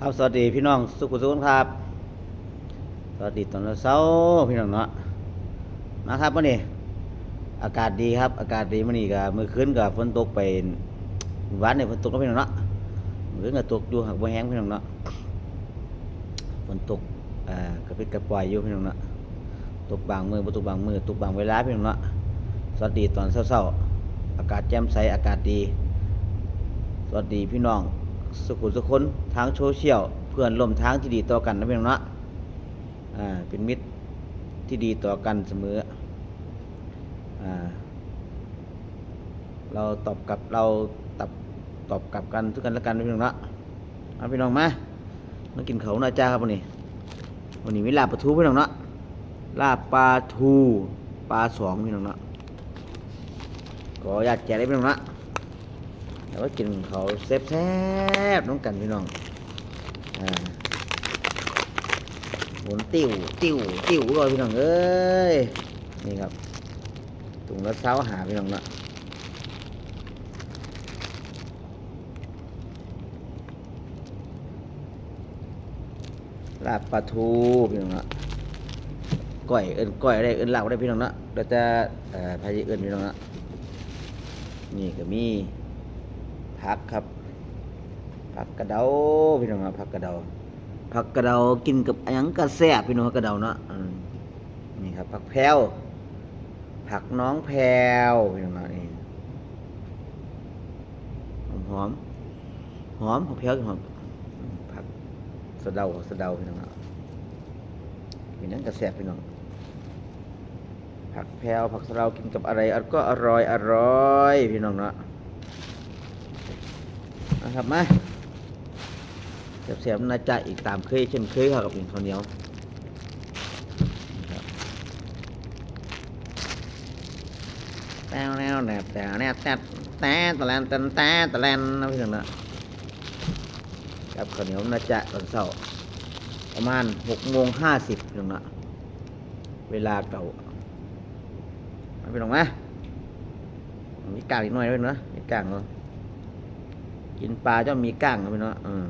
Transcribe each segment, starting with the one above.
ครับสวัสดีพี่น้องสุขุสุขครับ สวัสดีตอนเช้าพี่น้องเนาะมาครับวันนี้อากาศดีครับ อากาศดีมื่อนี้ก็มือคืนกับฝนตกไปวานนี่ยฝนตกก็พี่น้องเนาะมือคืนก็ตกอยู่หักบ่แห้งพี่น้องเนาะฝนตกอ่ากระปิดกระปล่อยอยู่พี่น้องเนาะตกบางมือบ่ตกบางมือตกบางเวลาพี่น้องเนาะสวัสดีตอนเช้าๆอากาศแจ่มใสอากาศดี สวัสดีพี่น้อง สุขุสุขคนทางโซเชียลเพื่อนร่วมทางที่ดีต่อกันนะพี่น้องเนาะอ่าเป็นมิตรที่ดีต่อกันเสมออ่าเราตอบกับเราตอบตอบกลับกันทุกกันและกันนะพี่น้องเนาะเอาพี่น้องมามากินเขาวนะจ้าครับวันนี้วันนี้มีลาบปลาทูพี่น้องเนาะลาบปลาทูปลาสองพี่น้องเนาะขออยากแจกได้พี่น้องเนาะ แล้วก็กินเขาแซ่บๆน้องกันพี่น้องอ่าหมุนติวติวติ้วเลยพี่น้องเอ้ยนี่ครับถุงละเช้าหาพี่น้องเนาะลาบปลาทูพี่น้องเนาะก้อยเอินก้อยได้เอินลาบได้พี่น้องเนาะเราจะเอ่อพายเอินพี่น้องเนาะนี่ก็มี ผักครับ ผักกระเดาพี่น้องครับผักกระเดาผักกระเดากินกับอะหยังกระแซ่บพี่น้องกระเดาเนาะนี่ครับ ผักแพรวผักน้องแพรวพี่น้องนี่หอมหอมผักแพรวหอมอืมผักสะเดาสะเดาพี่น้องเนาะเป็นหยังกระแซ่บพี่น้องผักแพรวผักสะเดากินกับอะไรอก็อร่อยอร่อยพี่น้องเนาะ นะครับมาเสียบๆน่าจะอีกตามเคยเช่นเคยครับกับเป็นข้าวเหนียวนะครับแต้วแนวแนบแต่แนบแต่แต่ตะแลนแต่แต่ตะแลนนะพี่น้องนะกับข้าวเหนียวน่าจะตอนเช้าประมาณหกโมงห้าสิบพี่น้องนะเวลาเก่าเอาพี่น้องนะมีกากอีกหน่อยด้วยเนาะมีกากเนาะ กินปลาจะมีก้างนะพี่เนาะอืม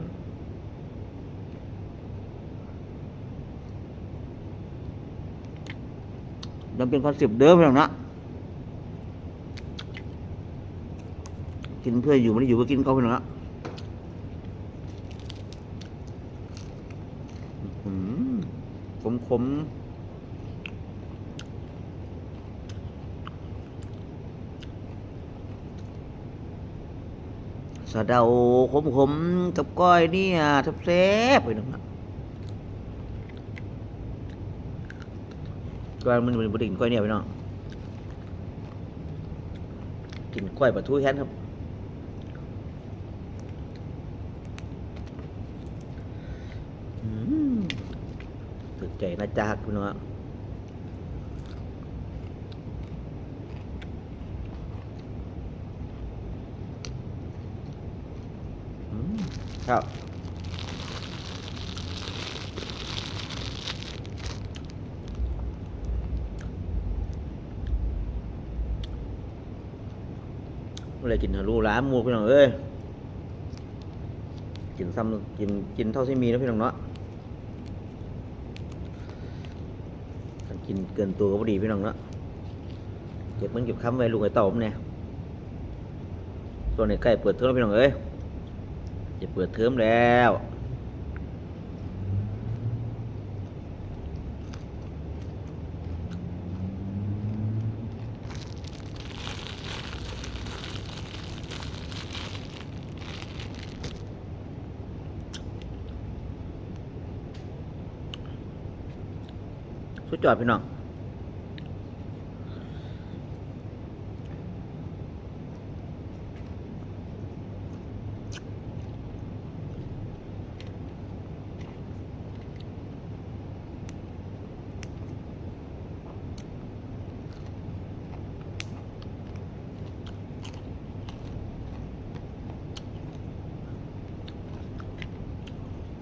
ยังเป็นคอนเซปต์เดิมพี่น้องนะกินเพื่ออยู่ไม่ได้อยู่เพื่อกินเขาพี่น้องนะขมขม สะเดาขมขมกับก้อยเนี่ยทับแซ่บๆพี่น้องนะก้อยมันมันบไดกินก้อยเนี่ยพี่น้องกินก้อยปลาทูแทนครับอืมถึกใจนะจ๊ะคุณน้องอืม ครับเมื่อไรกินฮารูร้านมูพี่น้องเอ้ย กินซ้ำกินกินเท่าที่มีนะพี่น้องเนาะกินเกินตัวก็พอดีพี่น้องเนาะเก็บมันเก็บค้ำไว้ลูกไอ้เต่าผมเนี่ยส่วนในใกล้เปิดเทอมแล้วพี่น้องเอ้ย จะเปิดเทอมแล้ว สุดยอดพี่น้อง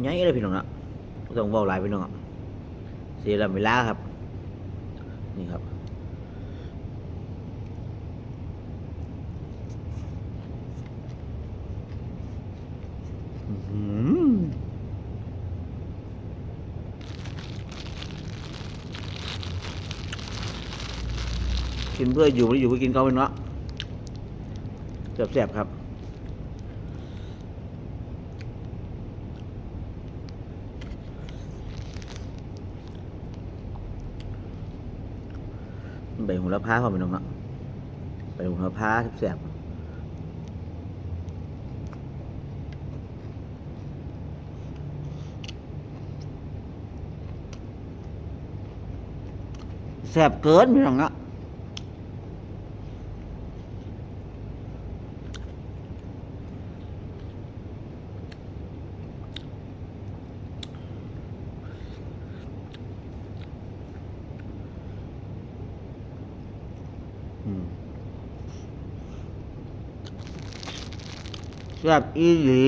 ทำยังไงเลยพี่น้องอะต้องเบาหลายพี่น้องอะเสียเวลาครับ นี่ครับกินเพื่ออยู่ไม่อยู่เพื่อกินเขาเป็นเนาะแซ่บๆครับ ใบโหระพาพอเป็นน้องเนาะใบโหระพาแสบแสบเกินพี่น้องเนาะ บอีหลี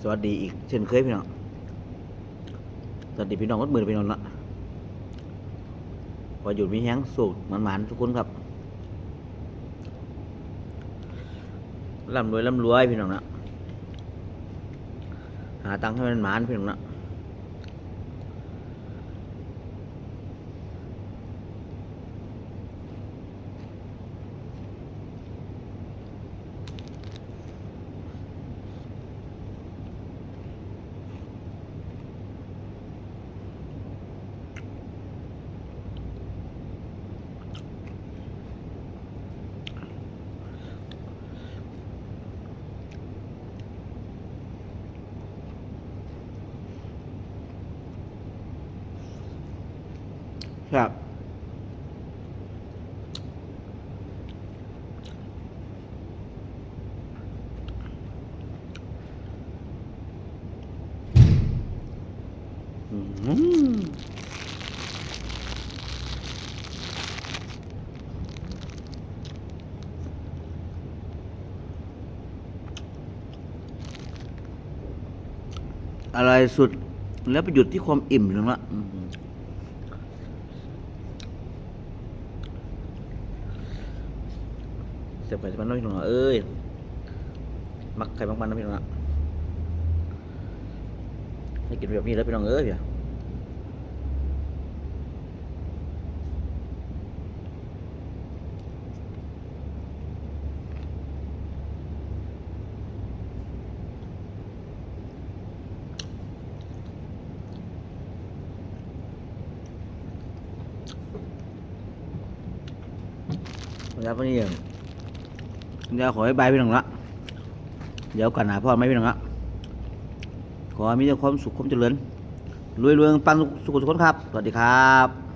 สวัสดีอีกเช่นเคยพี่น้อง สวัสดีพี่น้องวัดมือพี่น้องละพอหยุดมีแห้งสูกมันมันๆทุกคนครับร่ำรวยร่ำรวยพี่น้องนะหาตังค์ให้มันหมานพี่น้องนะ ครับ อืม อะไรสุด แล้วไปหยุดที่ความอิ่มหนึ่งละเสียบไข่มันน้อยหน่อเอ้ย มักไข่มักมันนะพี่น้องอะให้กินแบบนี้แล้วพี่น้องเอ้ยเพี่ย แล้ววันนี้เดี๋ยวขอให้บายพี่น้องละเดี๋ยวกันหาพ่อไม่พี่น้องละขอมีแต่ความสุขความเจริญรวยๆปังสุขสุขคนครับ สวัสดีครับ